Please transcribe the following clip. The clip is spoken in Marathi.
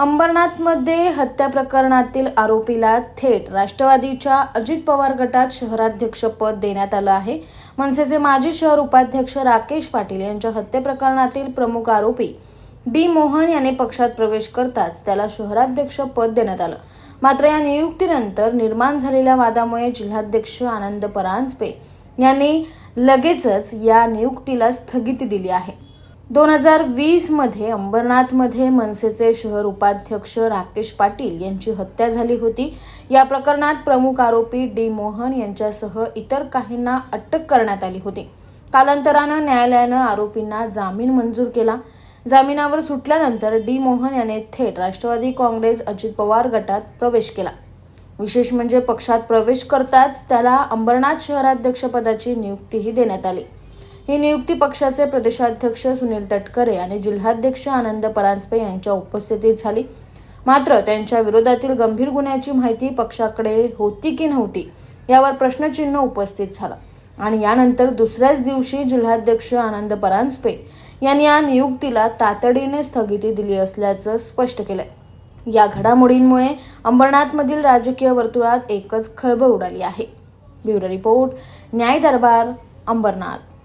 अंबरनाथमध्ये हत्या प्रकरणातील आरोपीला थेट राष्ट्रवादीच्या अजित पवार गटात शहराध्यक्षपद देण्यात आलं आहे. मनसेचे माजी शहर उपाध्यक्ष राकेश पाटील यांच्या हत्येप्रकरणातील प्रमुख आरोपी डी मोहन याने पक्षात प्रवेश करताच त्याला शहराध्यक्ष पद देण्यात आलं. मात्र या नियुक्तीनंतर निर्माण झालेल्या वादामुळे जिल्हाध्यक्ष आनंद परांजपे यांनी लगेचच या नियुक्तीला स्थगिती दिली आहे. दोन हजार वीसमध्ये अंबरनाथमध्ये मनसेचे शहर उपाध्यक्ष राकेश पाटील यांची हत्या झाली होती. या प्रकरणात प्रमुख आरोपी डी मोहन यांच्यासह इतर काहींना अटक करण्यात आली होती. कालांतरानं न्यायालयानं आरोपींना जामीन मंजूर केला. जामिनावर सुटल्यानंतर डी मोहन याने थेट राष्ट्रवादी काँग्रेस अजित पवार गटात प्रवेश केला. विशेष म्हणजे पक्षात प्रवेश करताच त्याला अंबरनाथ शहराध्यक्षपदाची नियुक्तीही देण्यात आली. ही नियुक्ती पक्षाचे प्रदेशाध्यक्ष सुनील तटकरे आणि जिल्हाध्यक्ष आनंद परांजपे यांच्या उपस्थितीत झाली. मात्र त्यांच्या विरोधातील गंभीर गुन्ह्याची माहिती पक्षाकडे होती की नव्हती यावर प्रश्नचिन्ह उपस्थित झाला. आणि यानंतर दुसऱ्याच दिवशी जिल्हाध्यक्ष आनंद परांजपे यांनी या नियुक्तीला तातडीने स्थगिती दिली असल्याचं स्पष्ट केलंय. या घडामोडींमुळे अंबरनाथमधील राजकीय वर्तुळात एकच खळबळ उडाली आहे. ब्युरो रिपोर्ट न्याय दरबार अंबरनाथ.